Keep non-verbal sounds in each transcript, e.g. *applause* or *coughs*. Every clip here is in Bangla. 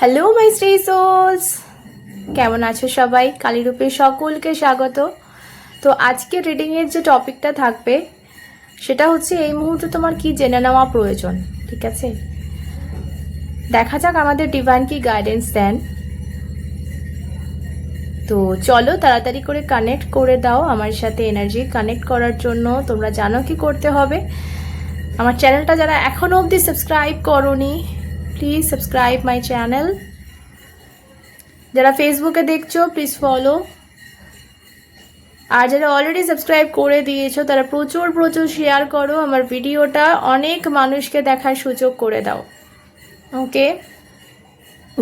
হ্যালো মাই শ্রী সোলস কেমন আছো সবাই? কালীরূপে সকলকে স্বাগত। তো আজকে রিডিংয়ের যে টপিকটা থাকবে, সেটা হচ্ছে এই মুহূর্তে তোমার কি জেনে নেওয়া প্রয়োজন, ঠিক আছে? দেখা যাক আমাদের ডিভাইন কি গাইডেন্স দেন। তো চলো তাড়াতাড়ি করে কানেক্ট করে দাও আমার সাথে এনার্জি কানেক্ট করার জন্য। তোমরা জানো কি করতে হবে। আমার চ্যানেলটা যারা এখনও অবধি সাবস্ক্রাইব করনি প্লিজ সাবস্ক্রাইব মাই চ্যানেল যারা ফেসবুকে দেখছ প্লিজ ফলো আর যারা অলরেডি সাবস্ক্রাইব করে দিয়েছ, তারা প্রচুর প্রচুর শেয়ার করো। আমার ভিডিওটা অনেক মানুষকে দেখার সুযোগ করে দাও। ওকে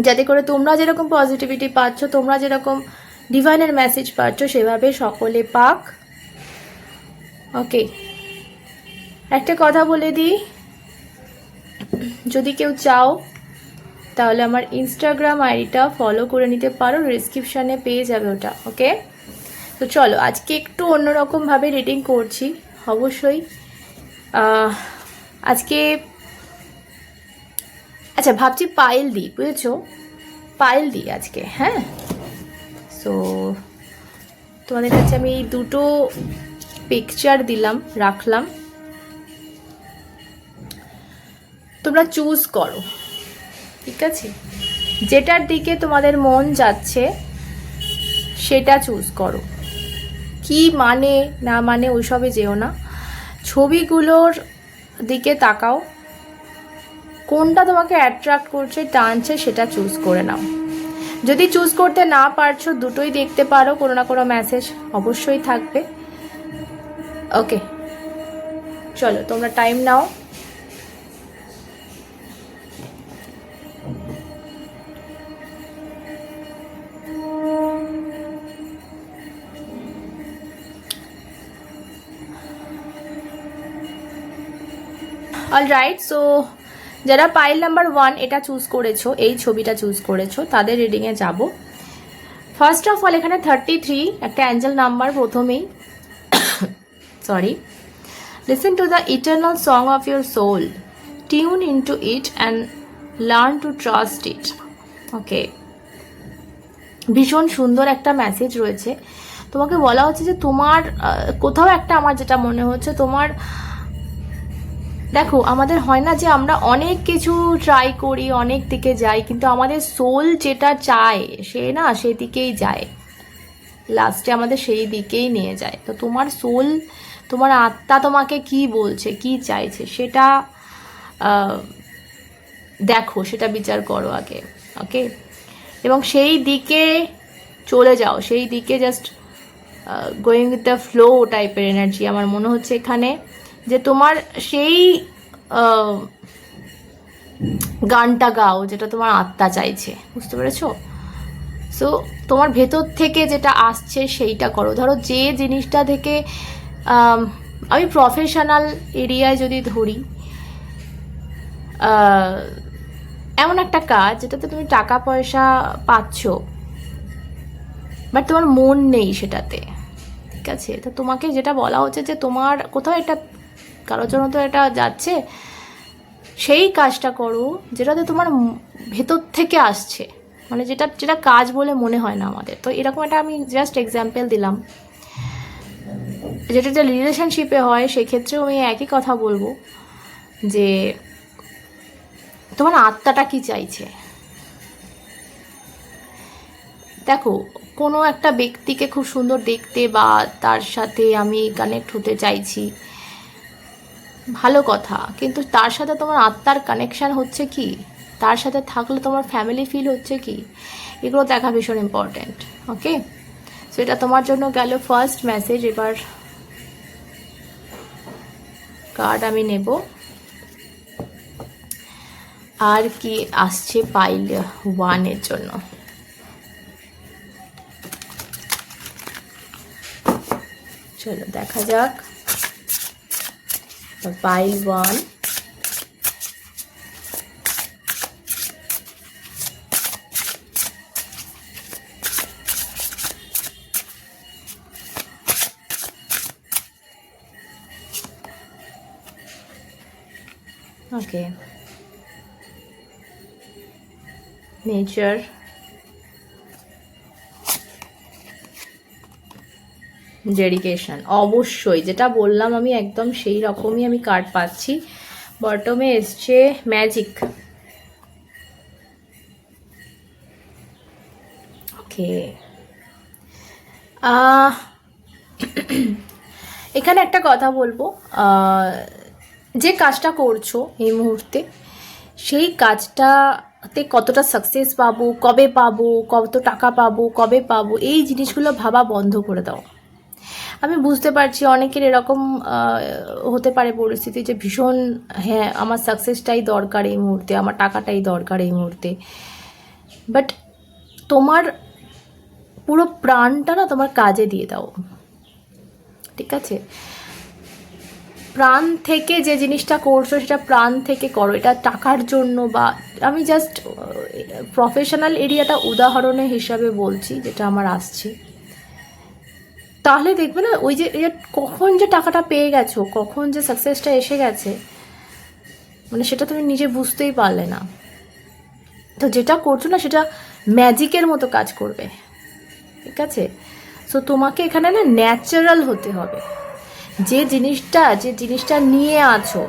যাতে করে তোমরা যেরকম পজিটিভিটি পাচ্ছ, তোমরা যেরকম ডিভাইনের মেসেজ পাচ্ছ, সেভাবে সকলে পাক। ওকে একটা কথা বলে দিই যদি কেউ চাও, তাহলে আমার ইনস্টাগ্রাম আইডিটা ফলো করে নিতে পারো ডিসক্রিপশানে পেয়ে যাবে ওটা ওকে তো চলো, আজকে একটু অন্যরকমভাবে রিডিং করছি, অবশ্যই। আজকে আচ্ছা ভাবছি পায়েল দিই, বুঝেছ? পায়েল দিই আজকে হ্যাঁ? সো তোমাদের কাছে আমি দুটো পিকচার দিলাম, রাখলাম। তোমরা চুজ করো, ঠিক আছে? যেটার দিকে তোমাদের মন যাচ্ছে, সেটা চুজ করো। কি মানে না মানে ওইসবে যেও না। ছবিগুলোর দিকে তাকাও। কোনটা তোমাকে অ্যাট্রাক্ট করছে, টানছে, সেটা চুজ করে নাও। যদি চুজ করতে না পারছ, দুটোই দেখতে পারো, কোনো না কোনো মেসেজ অবশ্যই থাকবে। ওকে চলো, তোমরা টাইম নাও। অল রাইট সো যারা পাইল নাম্বার ওয়ান এটা চুজ করেছ, এই ছবিটা চুজ করেছ, তাদের রিডিংয়ে যাব। ফার্স্ট অফ অল এখানে থার্টি থ্রি একটা অ্যাঞ্জেল নাম্বার প্রথমেই। Sorry listen to the eternal song of your soul tune in to it and learn to trust it okay ভীষণ সুন্দর একটা মেসেজ রয়েছে। তোমাকে বলা হচ্ছে যে তোমার কোথাও একটা আমার যেটা মনে হচ্ছে, তোমার দেখো, আমাদের হয় না যে আমরা অনেক কিছু ট্রাই করি, অনেক দিকে যাই, কিন্তু আমাদের সোল যেটা চায়, সে না সেদিকেই যায়। লাস্টে আমাদের সেই দিকেই নিয়ে যায়। তো তোমার সোল তোমার আত্মা তোমাকে কি বলছে, কি চাইছে, সেটা দেখো, সেটা বিচার করো আগে ওকে এবং সেই দিকে চলে যাও, সেই দিকে just going with the flow টাইপের এনার্জি আমার মনে হচ্ছে এখানে। যে তোমার সেই গানটা গাও যেটা তোমার আত্মা চাইছে, বুঝতে পেরেছ? সো তোমার ভেতর থেকে যেটা আসছে সেইটা করো। ধরো যে জিনিসটা থেকে, আমি প্রফেশনাল এরিয়ায় যদি ধরি এমন একটা কাজ যেটাতে তুমি টাকা পয়সা পাচ্ছ বাট তোমার মন নেই সেটাতে, ঠিক আছে? তো তোমাকে যেটা বলা হচ্ছে যে তোমার কোথাও একটা কারোর জন্য তো এটা যাচ্ছে। সেই কাজটা করো, যেটাতে তোমার ভেতর থেকে আসছে। মানে যেটা যেটা কাজ বলে মনে হয় না আমাদের। তো এরকম একটা আমি জাস্ট এক্সাম্পল দিলাম। যেটা যে রিলেশনশিপে হয়, সেক্ষেত্রেও আমি একই কথা বলব যে তোমার আত্মাটা কি চাইছে? দেখো, কোনো একটা ব্যক্তিকে খুব সুন্দর দেখতে বা তার সাথে আমি কানেক্ট হতে চাইছি ভালো কথা, কিন্তু তার সাথে তোমার আত্মার কানেকশান হচ্ছে কি? তার সাথে থাকলে তোমার ফ্যামিলি ফিল হচ্ছে কি? এগুলো দেখা ভীষণ ইম্পর্ট্যান্ট ওকে সো এটা তোমার জন্য গেল ফার্স্ট মেসেজ এবার কার্ড আমি নেব। আর কি আসছে পাইল ওয়ানের জন্য? চলো দেখা যাক। Pile one okay nature dedication অবশ্যই। যেটা বললাম আমি একদম সেই রকমই আমি কার্ড পাচ্ছি। বটমে এসছে ম্যাজিক ওকে এখানে একটা কথা বলব। যে কাজটা করছ এই মুহূর্তে, সেই কাজটাতে কতটা সাকসেস পাবো, কবে পাবো, কত টাকা পাবো, কবে পাবো, এই জিনিসগুলো ভাবা বন্ধ করে দাও। আমি বুঝতে পারছি অনেকের এরকম হতে পারে পরিস্থিতি যে ভীষণ হ্যাঁ আমার সাকসেসটাই দরকার এই মুহূর্তে, আমার টাকাটাই দরকার এই মুহূর্তে। বাট তোমার পুরো প্রাণটা না তোমার কাজে দিয়ে দাও। ঠিক আছে? প্রাণ থেকে যে জিনিসটা করছ, সেটা প্রাণ থেকে করো। এটা টাকার জন্য বা, আমি জাস্ট প্রফেশনাল এরিয়াটা উদাহরণের হিসাবে বলছি, যেটা আমার আসছে। তাহলে দেখবে না, ওই যে কখন যে টাকাটা পেয়ে গেছো, কখন যে সাকসেসটা এসে গেছে মানে সেটা তুমি নিজে বুঝতেই পারলে না। তো যেটা করছ না, সেটা ম্যাজিকের মতো কাজ করবে। ঠিক আছে? সো তোমাকে এখানে না ন্যাচারাল হতে হবে। যে জিনিসটা যে জিনিসটা নিয়ে আছো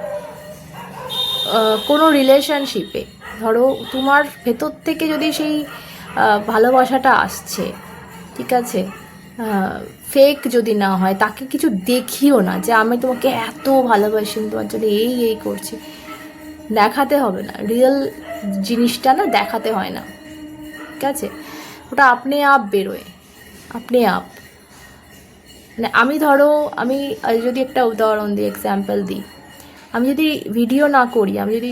কোনো রিলেশনশিপে ধরো তোমার ভেতর থেকে যদি সেই ভালোবাসাটা আসছে, ঠিক আছে? ফেক যদি না হয়, তাকে কিছু দেখিও না যে আমি তোমাকে এত ভালোবাসি তোমার জন্য এই এই করছি। দেখাতে হবে না। রিয়েল জিনিসটা না দেখাতে হয় না। ঠিক আছে? ওটা আপনি আপ বেরোয়। আপনি আপ। মানে আমি ধরো, আমি যদি একটা উদাহরণ দিই এক্সাম্পল দিই। আমি যদি ভিডিও না করি, আমি যদি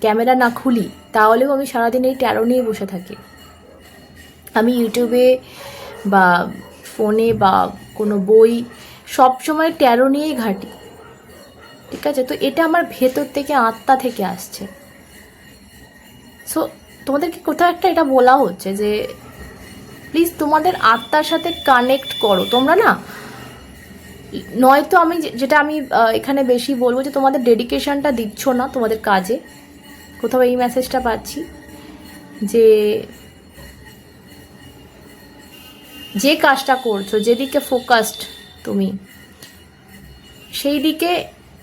ক্যামেরা না খুলি, তাহলেও আমি সারাদিন এই ট্যারো নিয়ে বসে থাকি। আমি ইউটিউবে বা ফোনে বা কোনো বই সব সময় ট্যারো নিয়েই ঘাঁটি। ঠিক আছে? তো এটা আমার ভেতর থেকে, আত্মা থেকে আসছে। সো তোমাদেরকে কোথাও একটা এটা বলা হচ্ছে যে প্লিজ তোমাদের আত্মার সাথে কানেক্ট করো। তোমরা না, নয়তো আমি যেটা আমি এখানে বেশি বলব যে, তোমাদের ডেডিকেশনটা দিচ্ছ না তোমাদের কাজে। কোথাও এই মেসেজটা পাচ্ছি যে যে কাজটা করছ, যেদিকে ফোকাসড তুমি সেই দিকে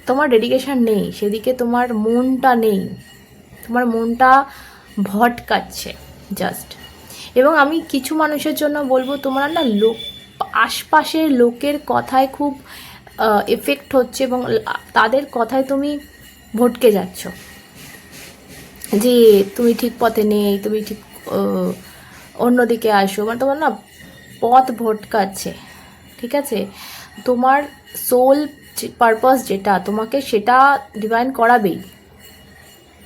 তোমার ডেডিকেশন নেই, সেদিকে তোমার মনটা নেই, তোমার মনটা ভটকাচ্ছে জাস্ট এবং আমি কিছু মানুষের জন্য বলব, তোমরা না লোক, আশপাশের লোকের কথায় খুব এফেক্ট হচ্ছে এবং তাদের কথায় তুমি ভটকে যাচ্ছ। যে তুমি ঠিক পথে নেই, তুমি ঠিক অন্যদিকে আসো মানে তোমার না পথ ভটকাচ্ছে ঠিক আছে? তোমার সোল পারপাস যেটা, তোমাকে সেটা ডিভাইন করাবেই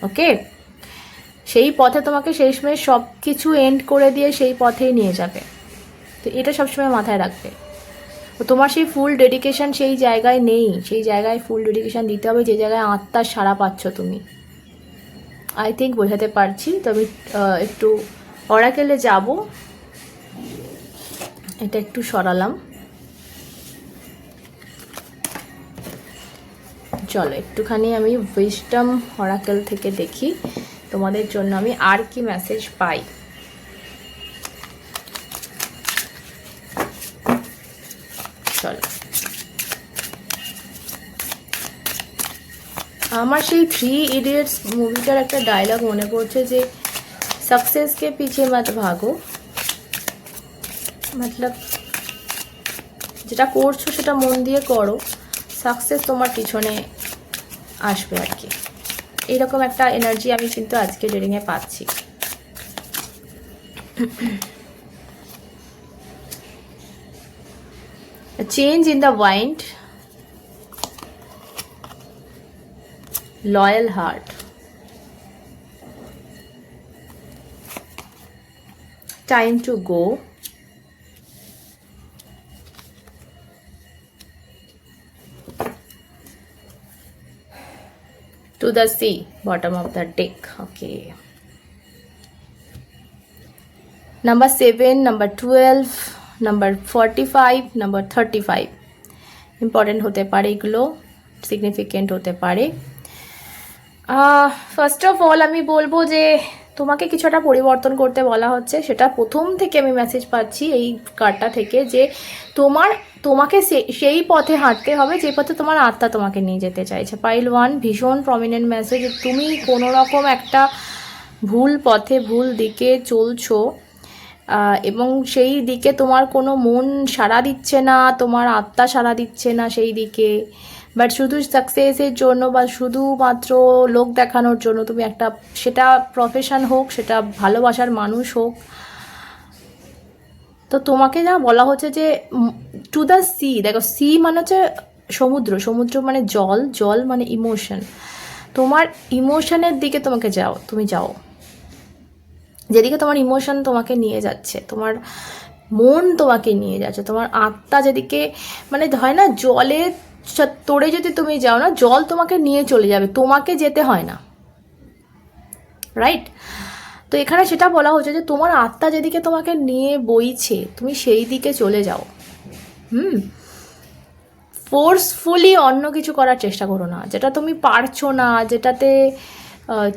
ওকে সেই পথে তোমাকে শেষমেশ সব কিছু এন্ড করে দিয়ে সেই পথেই নিয়ে যাবে। তো এটা সবসময় মাথায় রাখবে। তোমার সেই ফুল ডেডিকেশন সেই জায়গায় নেই, সেই জায়গায় ফুল ডেডিকেশন দিতে হবে, যে জায়গায় আত্মার সাড়া পাচ্ছ তুমি। আই থিঙ্ক বোঝাতে পারছি, তো আমি একটু অরাকেলে যাব। এটা একটু সরালাম চলো একটুখানি আমি উইস্টম অরাকেল থেকে দেখি তোমাদের জন্য আমি আর কি মেসেজ পাই চলো আমার সেই থ্রি ইডিয়টস মুভিটার একটা ডায়লগ মনে পড়ছে যে सक्सेस के पीछे मत भागो মতলব যেটা করছ সেটা মন দিয়ে করো সাকসেস তোমার পিছনে আসবে আর কি এইরকম একটা এনার্জি আমি কিন্তু আজকে রিডিংয়ে পাচ্ছি change in the mind loyal heart time to go. To the sea, bottom of the deck, okay. Number 7 number 12 number 45 number 35 important হতে পারে এগুলো সিগনিফিকেন্ট হতে পারে। ফার্স্ট অফ অল আমি বলব যে, তোমাকে কিছু একটা পরিবর্তন করতে বলা হচ্ছে। সেটা প্রথম থেকে আমি মেসেজ পাচ্ছি এই কার্ডটা থেকে যে, তোমার তোমাকে সেই পথে হাঁটতে হবে, যে পথে তোমার আত্মা তোমাকে নিয়ে যেতে চাইছে। পাইল ওয়ান ভীষণ প্রমিনেন্ট মেসেজ তুমি কোনো রকম একটা ভুল পথে, ভুল দিকে চলছো এবং সেই দিকে তোমার কোনো মন সাড়া দিচ্ছে না, তোমার আত্মা সাড়া দিচ্ছে না সেই দিকে। বাট শুধু সাকসেসের জন্য বা শুধুমাত্র লোক দেখানোর জন্য তুমি একটা, সেটা প্রফেশন হোক, সেটা ভালোবাসার মানুষ হোক তো তোমাকে যা বলা হচ্ছে যে টু দ্য সি দেখো সি মানে হচ্ছে সমুদ্র সমুদ্র মানে জল জল মানে ইমোশন তোমার ইমোশনের দিকে তোমাকে যাও, তুমি যাও। যেদিকে তোমার ইমোশন তোমাকে নিয়ে যাচ্ছে, তোমার মন তোমাকে নিয়ে যাচ্ছে, তোমার আত্মা যেদিকে মানে হয় না, জলে তোড়ে যদি তুমি যাও না, জল তোমাকে নিয়ে চলে যাবে, তোমাকে যেতে হয় না। রাইট তো এখানে সেটা বলা হচ্ছে যে তোমার আত্মা যেদিকে তোমাকে নিয়ে বইছে, তুমি সেই দিকে চলে যাও। হুম? ফোর্সফুলি অন্য কিছু করার চেষ্টা করো না। যেটা তুমি পারছ না, যেটাতে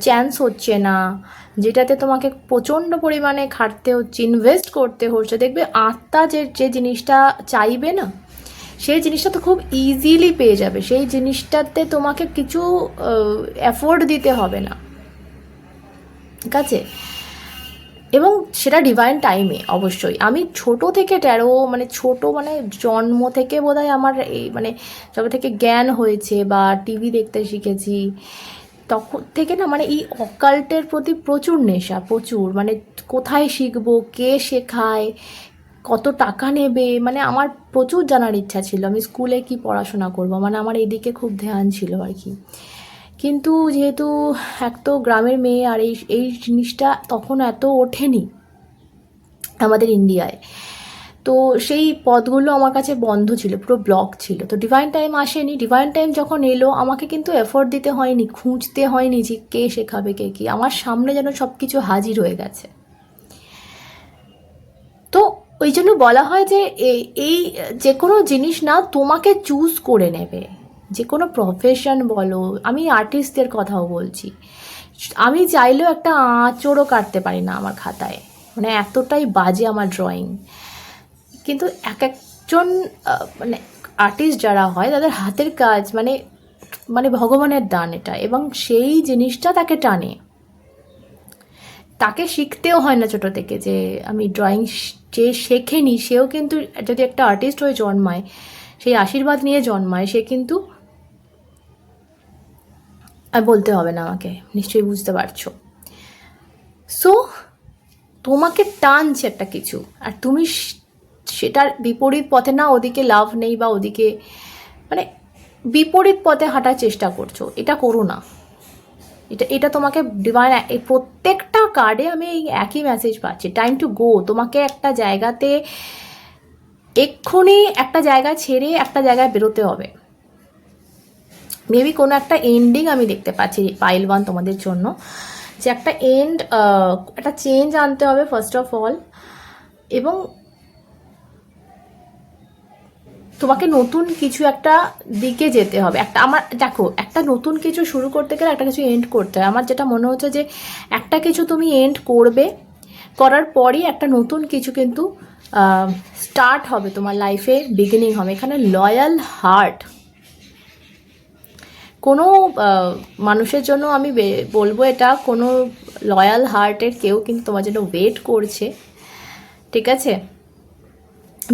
চান্স হচ্ছে না, যেটাতে তোমাকে প্রচণ্ড পরিমাণে খাটতে হচ্ছে ইনভেস্ট করতে হচ্ছে। দেখবে আত্মা যে যে জিনিসটা চাইবে না, সেই জিনিসটা তো খুব ইজিলি পেয়ে যাবে। সেই জিনিসটাতে তোমাকে কিছু এফোর্ড দিতে হবে না। ঠিক আছে? এবং সেটা ডিভাইন টাইমে অবশ্যই। আমি ছোট থেকে ট্যারো মানে ছোট মানে জন্ম থেকে বোধহয় আমার এই মানে যবে থেকে জ্ঞান হয়েছে বা টিভি দেখতে শিখেছি, তখন থেকে না মানে এই অকাল্টের প্রতি প্রচুর নেশা, প্রচুর। মানে কোথায় শিখব, কে শেখায়, কত টাকা নেবে মানে আমার প্রচুর জানার ইচ্ছা ছিল। আমি স্কুলে কি পড়াশোনা করব? মানে আমার এদিকে খুব ধ্যান ছিল আর কি। কিন্তু যেহেতু এক তো গ্রামের মেয়ে আর এই এই জিনিসটা তখন এত ওঠেনি আমাদের ইন্ডিয়ায়। তো সেই পদগুলো আমার কাছে বন্ধ ছিল, পুরো ব্লক ছিল। তো ডিভাইন টাইম আসেনি। ডিভাইন টাইম যখন এলো, আমাকে কিন্তু এফোর্ট দিতে হয়নি, খুঁজতে হয়নি যে কে শেখাবে, কে কি। আমার সামনে যেন সব কিছু হাজির হয়ে গেছে। তো ওই জন্য বলা হয় যে এই- যে কোনো জিনিস না তোমাকে চুজ করে নেবে। যে কোনো প্রফেশন বলো, আমি আর্টিস্টদের কথাও বলছি। আমি চাইলেও একটা আঁচড়ও কাটতে পারি না আমার খাতায়। মানে এতটাই বাজে আমার ড্রয়িং কিন্তু এক একজন মানে আর্টিস্ট যারা হয়, তাদের হাতের কাজ মানে মানে ভগবানের দান এটা এবং সেই জিনিসটা তাকে টানে। তাকে শিখতেও হয় না ছোটো থেকে যে আমি ড্রয়িং যে শেখেনি, সেও কিন্তু যদি একটা আর্টিস্ট হয়ে জন্মায়, সেই আশীর্বাদ নিয়ে জন্মায়, সে কিন্তু আর বলতে হবে না আমাকে, নিশ্চয়ই বুঝতে পারছ। সো তোমাকে টানছে একটা কিছু, আর তুমি সেটার বিপরীত পথে না ওদিকে লাভ নেই বা ওদিকে মানে বিপরীত পথে হাঁটার চেষ্টা করছ, এটা করো না। এটা এটা তোমাকে ডিভাইন এই প্রত্যেকটা কার্ডে আমি এই একই মেসেজ পাচ্ছি টাইম টু গো তোমাকে একটা জায়গাতে এক্ষুনি একটা জায়গা ছেড়ে একটা জায়গায় বেরোতে হবে। মেবি কোনো একটা এন্ডিং আমি দেখতে পাচ্ছি পাইল ওয়ান তোমাদের জন্য। যে একটা এন্ড একটা চেঞ্জ আনতে হবে ফার্স্ট অফ অল এবং তোমাকে নতুন কিছু একটা দিকে যেতে হবে। একটা আমার, দেখো, একটা নতুন কিছু শুরু করতে গেলে একটা কিছু এন্ড করতে হয়। আমার যেটা মনে হচ্ছে যে একটা কিছু তুমি এন্ড করবে, করার পরই একটা নতুন কিছু কিন্তু স্টার্ট হবে তোমার লাইফে বিগিনিং হবে। এখানে লয়াল হার্ট কোনো মানুষের জন্য আমি বলব এটা কোনো লয়াল হার্টের কেউ কিন্তু তোমার জন্য ওয়েট করছে, ঠিক আছে?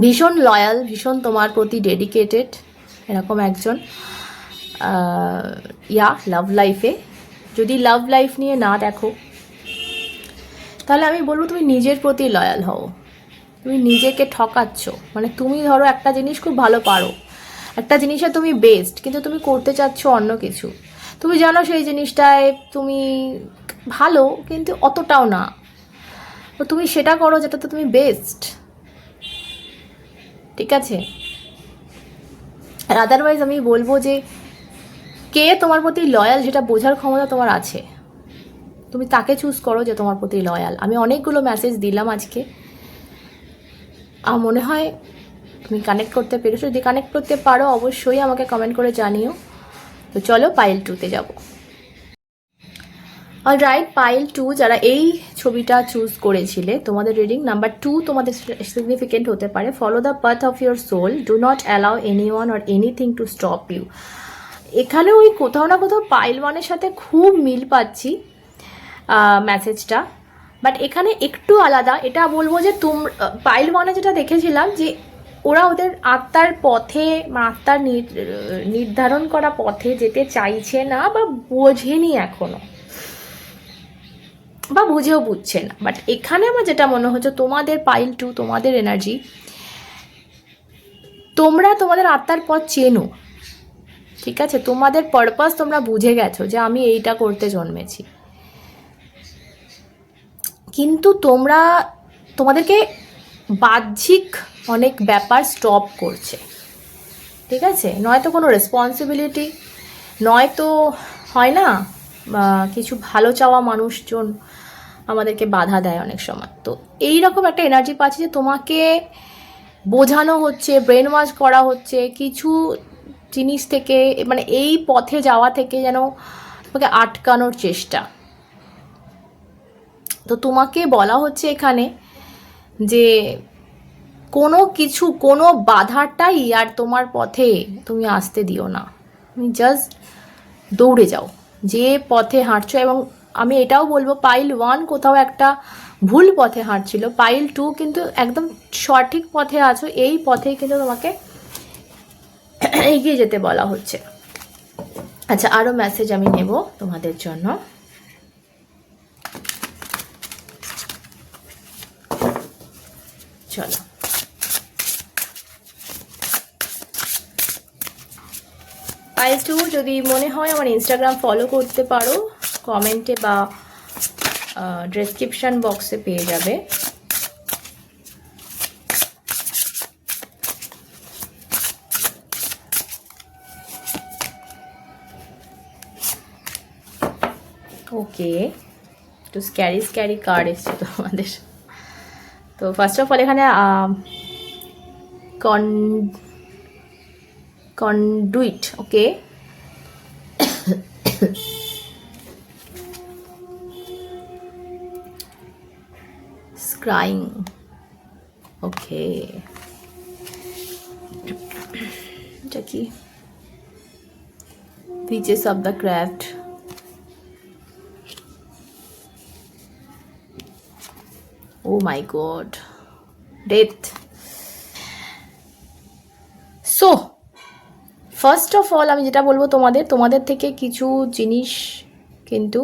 ভীষণ লয়াল ভীষণ তোমার প্রতি ডেডিকেটেড এরকম একজন ইয়া লাভ লাইফে যদি লাভ লাইফ নিয়ে না দেখো, তাহলে আমি বলব তুমি নিজের প্রতি লয়াল হও। তুমি নিজেকে ঠকাচ্ছ। মানে তুমি ধরো একটা জিনিস খুব ভালো পারো। একটা জিনিসে তুমি বেস্ট কিন্তু তুমি করতে চাচ্ছ অন্য কিছু। তুমি জানো সেই জিনিসটায় তুমি ভালো, কিন্তু অতটাও না। তো তুমি সেটা করো যেটাতে তুমি বেস্ট ঠিক আছে? আর আদারওয়াইজ আমি বলব যে, কে তোমার প্রতি লয়াল সেটা বোঝার ক্ষমতা তোমার আছে। তুমি তাকে চুজ করো যে তোমার প্রতি লয়াল আমি অনেকগুলো মেসেজ দিলাম আজকে। আমার মনে হয় তুমি কানেক্ট করতে পেরেছ। যদি কানেক্ট করতে পারো, অবশ্যই আমাকে কমেন্ট করে জানিও। তো চলো পাইল টুতে যাব। অল রাইট পাইল টু যারা এই ছবিটা চুজ করেছিলে, তোমাদের রিডিং নাম্বার টু তোমাদের সিগনিফিকেন্ট হতে পারে। Follow the path of your soul do not allow anyone or anything to stop you এখানে ওই কোথাও না কোথাও পাইল ওয়ানের সাথে খুব মিল পাচ্ছি মেসেজটা বাট এখানে একটু আলাদা, এটা বলব যে তুম পাইল ওয়ানে যেটা দেখেছিলাম যে ওরা ওদের আত্মার পথে আত্মার নির- নির্ধারণ করা পথে যেতে চাইছে না বা বোঝেনি এখনও। বা বুঝেও বুঝছে না। বাট এখানে আমার যেটা মনে হচ্ছে, তোমাদের পাইল টু তোমাদের এনার্জি তোমরা তোমাদের আত্মার পথ চেনো। ঠিক আছে? তোমাদের পারপাস তোমরা বুঝে গেছো যে আমি এইটা করতে জন্মেছি। কিন্তু তোমরা, তোমাদেরকে বাহ্যিক অনেক ব্যাপার স্টপ করছে। ঠিক আছে? নয়তো কোনো রেসপন্সিবিলিটি নয়তো হয় না কিছু ভালো চাওয়া মানুষজন আমাদেরকে বাধা দেয় অনেক সময়। তো এই রকম একটা এনার্জি পাচ্ছি যে তোমাকে বোঝানো হচ্ছে ব্রেন ওয়াশ করা হচ্ছে, কিছু জিনিস থেকে মানে এই পথে যাওয়া থেকে যেন তোমাকে আটকানোর চেষ্টা। তো তোমাকে বলা হচ্ছে এখানে যে কোনো কিছু, কোনো বাধাটাই আর তোমার পথে তুমি আসতে দিও না। তুমি জাস্ট দৌড়ে যাও। যে পথে হাঁটছো এবং আমি এটাও বলব পাইল ওয়ান কোথাও একটা ভুল পথে হাঁটছিল পাইল টু কিন্তু একদম সঠিক পথে আছো, এই পথে কিন্তু তোমাকে এগিয়ে যেতে বলা হচ্ছে। আচ্ছা আরও মেসেজ আমি নেব তোমাদের জন্য। চলো। পাইল টু যদি মনে হয় আমার ইনস্টাগ্রাম ফলো করতে পারো কমেন্টে বা ডেসক্রিপশন বক্সে পেয়ে যাবে। ওকে একটু স্ক্যারি স্ক্যারি কার্ড এসছে তোমাদের। তো ফার্স্ট অফ অল এখানে কন conduit okay? Scrying okay. Jackie. Features of the craft. Oh my god. Death. So first of all আমি যেটা বলব তোমাদের তোমাদের থেকে কিছু জিনিস কিন্তু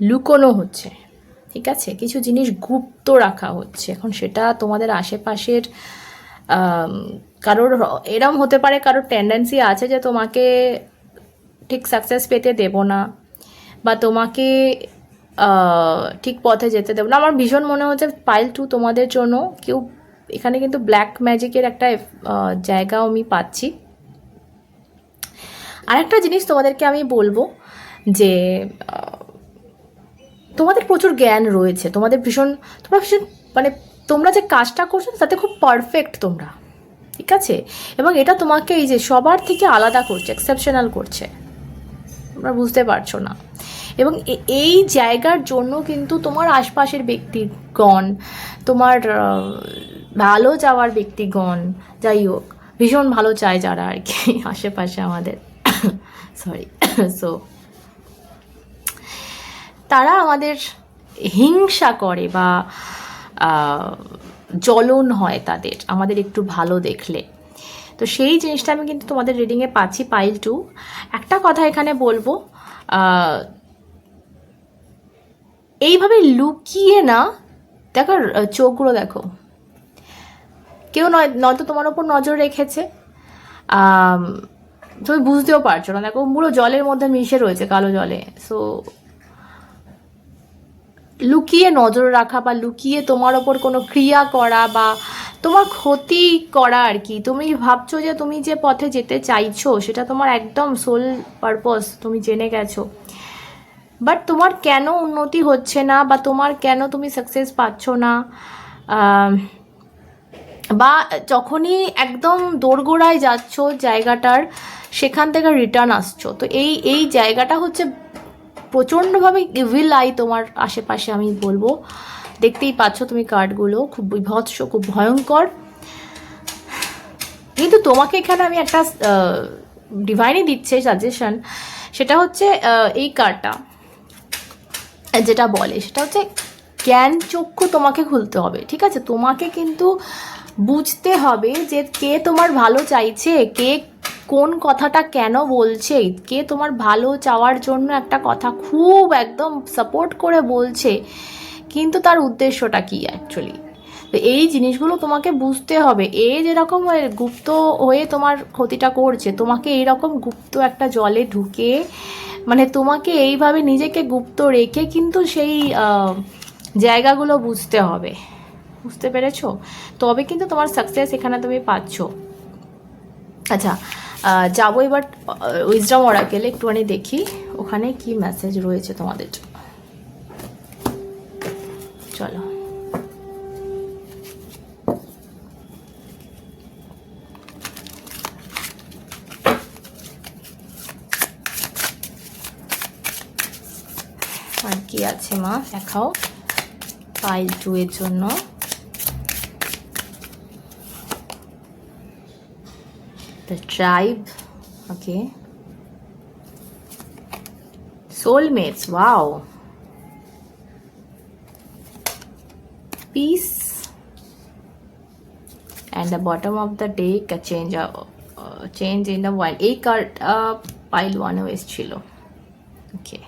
লুকোনো হচ্ছে, ঠিক আছে? কিছু জিনিস গুপ্ত রাখা হচ্ছে। এখন সেটা তোমাদের আশেপাশের কারোর এরম হতে পারে কারোর টেন্ডেন্সি আছে যে তোমাকে ঠিক সাকসেস পেতে দেব না বা তোমাকে ঠিক পথে যেতে দেবো না। আমার ভীষণ মনে হচ্ছে পাইল টু তোমাদের জন্য, কেউ এখানে কিন্তু ব্ল্যাক ম্যাজিকের একটা জায়গাও আমি পাচ্ছি। আরেকটা জিনিস তোমাদেরকে আমি বলব যে তোমাদের প্রচুর জ্ঞান রয়েছে, তোমাদের ভীষণ, তোমরা ভীষণ মানে তোমরা যে কাজটা করছ তাতে খুব পারফেক্ট তোমরা, ঠিক আছে? এবং এটা তোমাকে এই যে সবার থেকে আলাদা করছে এক্সেপশনাল করছে, তোমরা বুঝতে পারছ না। এবং এই জায়গার জন্য কিন্তু তোমার আশপাশের ব্যক্তিগণ, তোমার ভালো যাওয়ার ব্যক্তিগণ, যাই হোক, ভীষণ ভালো চায় যারা আর কি, আশেপাশে আমাদের। সরি সো *coughs* তারা আমাদের হিংসা করে বা জ্বলন হয় তাদের, আমাদের একটু ভালো দেখলে। তো সেই জিনিসটা আমি কিন্তু তোমাদের রিডিংয়ে পাচ্ছি পাইল টু একটা কথা এখানে বলব এইভাবে লুকিয়ে না, দেখো, চোখগুলো দেখো। কেউ নয়, নয়তো তোমার ওপর নজর রেখেছে। তুমি বুঝতেও পারছ না। দেখো, পুরো জলের মধ্যে মিশে রয়েছে কালো জলে। সো লুকিয়ে নজর রাখা বা লুকিয়ে তোমার ওপর কোনো ক্রিয়া করা বা তোমার ক্ষতি করা আর কি। তুমি ভাবছ যে তুমি যে পথে যেতে চাইছো, সেটা তোমার একদম সোল পারপস তুমি জেনে গেছো। বাট তোমার কেন উন্নতি হচ্ছে না বা তোমার কেন তুমি সাকসেস পাচ্ছ না? বা যখনই একদম দোরগোড়ায় যাচ্ছ জায়গাটার, সেখান থেকে রিটার্ন আসছো। তো এই এই জায়গাটা হচ্ছে প্রচণ্ডভাবে ইভিল আই তোমার আশেপাশে আমি বলব। দেখতেই পাচ্ছ তুমি কার্ডগুলো খুব বিভৎস, খুব ভয়ঙ্কর। কিন্তু তোমাকে এখানে আমি একটা ডিভাইনই দিচ্ছে সাজেশন সেটা হচ্ছে এই কার্ডটা যেটা বলে, সেটা হচ্ছে জ্ঞান চক্ষু তোমাকে খুলতে হবে, ঠিক আছে? তোমাকে কিন্তু বুঝতে হবে যে কে তোমার ভালো চাইছে, কে কোন কথাটা কেন বলছে, কে তোমার ভালো চাওয়ার জন্য একটা কথা খুব একদম সাপোর্ট করে বলছে। কিন্তু তার উদ্দেশ্যটা কি অ্যাকচুয়ালি তো এই জিনিসগুলো তোমাকে বুঝতে হবে। এ যেরকম গুপ্ত হয়ে তোমার ক্ষতিটা করছে, তোমাকে এইরকম গুপ্ত একটা জলে ঢুকে মানে তোমাকে এইভাবে নিজেকে গুপ্ত রেখে কিন্তু সেই জায়গাগুলো বুঝতে হবে। বুঝতে পেরেছ? তবে কিন্তু তোমার সাকসেস এখানে তুমি পাচ্ছ। আচ্ছা যাব এবার উইজডম ওরাকেলে একটুখানি দেখি, ওখানে কি মেসেজ রয়েছে তোমাদের। জন্য। চলো। আর কি আছে মা? দেখাও। ফাইল টু এর জন্য। the tribe okay soulmates wow peace and the bottom of the deck a change of uh, change in the wild এই কার্ড পাইল ওয়ানও এসেছিল ওকে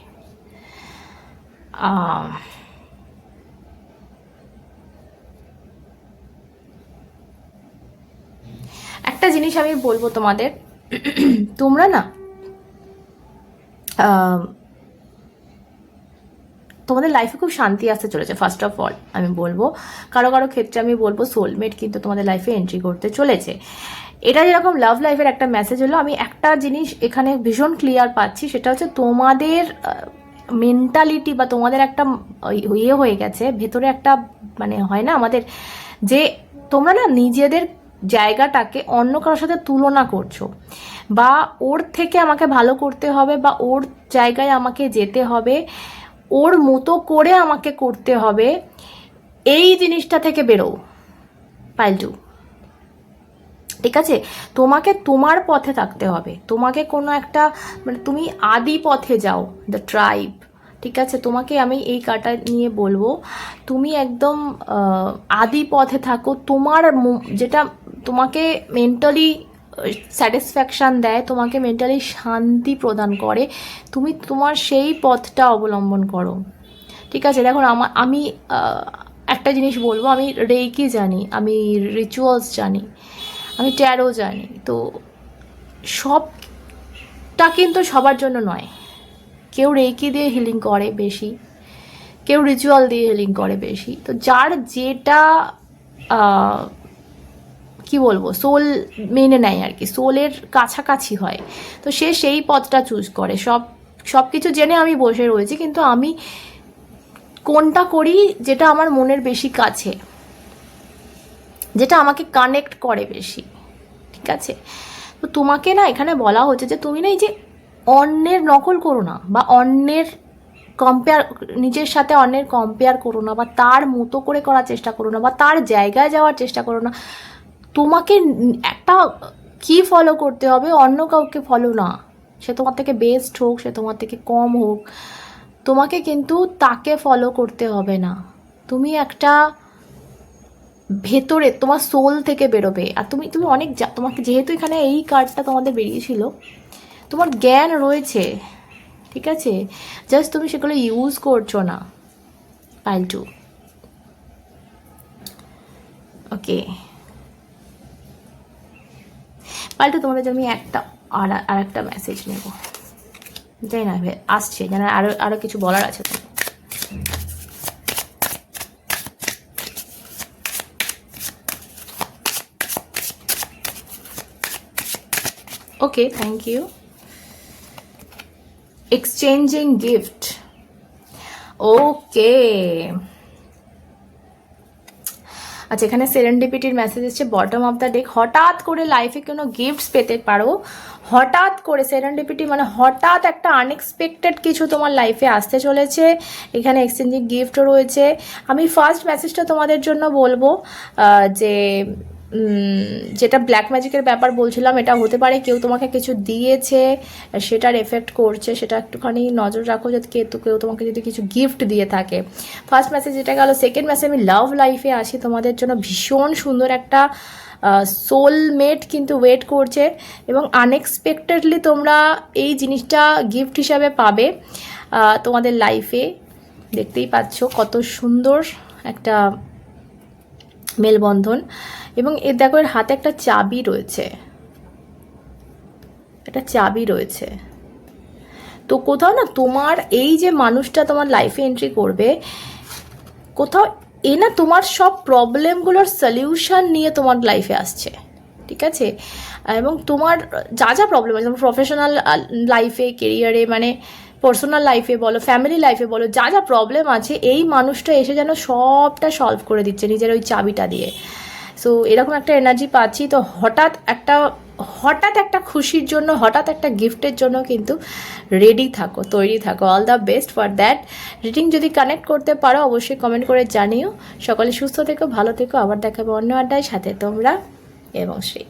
একটা জিনিস আমি বলব তোমাদের। তোমরা না তোমাদের লাইফে খুব শান্তি আসতে চলেছে ফার্স্ট অফ অল আমি বলব। কারও কারও ক্ষেত্রে আমি বলব সোলমেট কিন্তু তোমাদের লাইফে এন্ট্রি করতে চলেছে। এটা যেরকম লাভ লাইফের একটা মেসেজ হলো, আমি একটা জিনিস এখানে ভীষণ ক্লিয়ার পাচ্ছি, সেটা হচ্ছে তোমাদের মেন্টালিটি বা তোমাদের একটা ইয়ে হয়ে গেছে, ভেতরে একটা মানে হয় না আমাদের যে তোমরা না নিজেদের জায়গাটাকে অন্য কারোর সাথে তুলনা করছ বা ওর থেকে আমাকে ভালো করতে হবে বা ওর জায়গায় আমাকে যেতে হবে, ওর মতো করে আমাকে করতে হবে, এই জিনিসটা থেকে বেরো পাইলটু ঠিক আছে? তোমাকে তোমার পথে থাকতে হবে। তোমাকে কোনো একটা মানে তুমি আদি পথে যাও দ্য ট্রাইব ঠিক আছে, তোমাকে আমি এই কাটা নিয়ে বলব। তুমি একদম আদি পথে থাকো। তোমার যেটা তোমাকে মেন্টালি স্যাটিসফ্যাকশান দেয়, তোমাকে মেন্টালি শান্তি প্রদান করে, তুমি তোমার সেই পথটা অবলম্বন করো। ঠিক আছে, দেখো আমার আমি একটা জিনিস বলব, আমি রেকি জানি, আমি রিচুয়ালস জানি, আমি ট্যারো জানি। তো সবটা কিন্তু সবার জন্য নয়। কেউ রেকি দিয়ে হিলিং করে বেশি, কেউ রিচুয়াল দিয়ে হিলিং করে বেশি। তো যার যেটা কি বলব সোল মেনে নেয় আর কি সোলের কাছাকাছি হয়, তো সে সেই পথটা চুজ করে। সব সব কিছু জেনে আমি বসে রয়েছি, কিন্তু আমি কোনটা করি যেটা আমার মনের বেশি কাছে, যেটা আমাকে কানেক্ট করে বেশি, ঠিক আছে? তো তোমাকে না এখানে বলা হচ্ছে যে তুমি না এই যে অন্যের নকল করো না বা অন্যের কম্পেয়ার নিজের সাথে অন্যের কম্পেয়ার করো না বা তার মতো করে করার চেষ্টা করো না বা তার জায়গায় যাওয়ার চেষ্টা করো না। তোমাকে একটা কি ফলো করতে হবে? অন্য কাউকে ফলো না। সে তোমার থেকে বেস্ট হোক, সে তোমার থেকে কম হোক, তোমাকে কিন্তু তাকে ফলো করতে হবে না। তুমি একটা ভেতরে, তোমার সোল থেকে বেরোবে। আর তুমি তুমি অনেক তোমাকে যেহেতু এখানে এই কার্ডটা তোমাদের বেরিয়েছিল তোমার জ্ঞান রয়েছে, ঠিক আছে? জাস্ট তুমি সেগুলো ইউজ করছ না। পাল্টু ওকে পাল্টু তোমাদের আমি একটা আর একটা মেসেজ নেব। যাই না আসছে। যেন আরও আরও কিছু বলার আছে। তো okay thank you exchanging gift okay আচ্ছা এখানে সেরেন্ডিপিটির মেসেজ এসছে বটম অফ দ্য ডেক হঠাৎ করে লাইফে কোনো গিফটস পেতে পারো? হঠাৎ করে সেরেন্ডিপিটি মানে হঠাৎ একটা আনএক্সপেক্টেড কিছু তোমার লাইফে আসতে চলেছে, এখানে এক্সচেঞ্জিং গিফটও রয়েছে। আমি ফার্স্ট মেসেজটা তোমাদের জন্য বলব যে যেটা ব্ল্যাক ম্যাজিকের ব্যাপার বলছিলাম, এটা হতে পারে কেউ তোমাকে কিছু দিয়েছে, সেটার এফেক্ট করছে, সেটা একটুখানি নজর রাখো যাতে কেউ কেউ তোমাকে যদি কিছু গিফট দিয়ে থাকে। ফার্স্ট মেসেজ যেটা গেল সেকেন্ড মেসেজ আমি লাভ লাইফে আসি, তোমাদের জন্য ভীষণ সুন্দর একটা সোলমেট কিন্তু ওয়েট করছে এবং আনএক্সপেক্টেডলি তোমরা এই জিনিসটা গিফট হিসাবে পাবে তোমাদের লাইফে দেখতেই পাচ্ছ কত সুন্দর একটা মেলবন্ধন। এবং এর দেখো, এর হাতে একটা চাবি রয়েছে। একটা চাবি রয়েছে। তো কোথাও না তোমার এই যে মানুষটা তোমার লাইফে এন্ট্রি করবে, কোথাও এ না তোমার সব প্রবলেমগুলোর সলিউশন নিয়ে তোমার লাইফে আসছে। ঠিক আছে? এবং তোমার যা যা প্রবলেম আছে প্রফেশনাল লাইফে কেরিয়ারে মানে পার্সোনাল লাইফে বলো ফ্যামিলি লাইফে বলো, যা যা প্রবলেম আছে, এই মানুষটা এসে যেন সবটা সলভ করে দিচ্ছে নিজের ওই চাবিটা দিয়ে। সো এরকম একটা এনার্জি পাচ্ছি। তো হঠাৎ একটা হঠাৎ একটা খুশির জন্য, হঠাৎ একটা গিফটের জন্য কিন্তু রেডি থাকো, তৈরি থাকো। All the best for that reading যদি কানেক্ট করতে পারো, অবশ্যই কমেন্ট করে জানিও। সকলে সুস্থ থেকো, ভালো থেকো। আবার দেখাবো অন্য আড্ডায়। সাথে তোমরা এবং শ্রী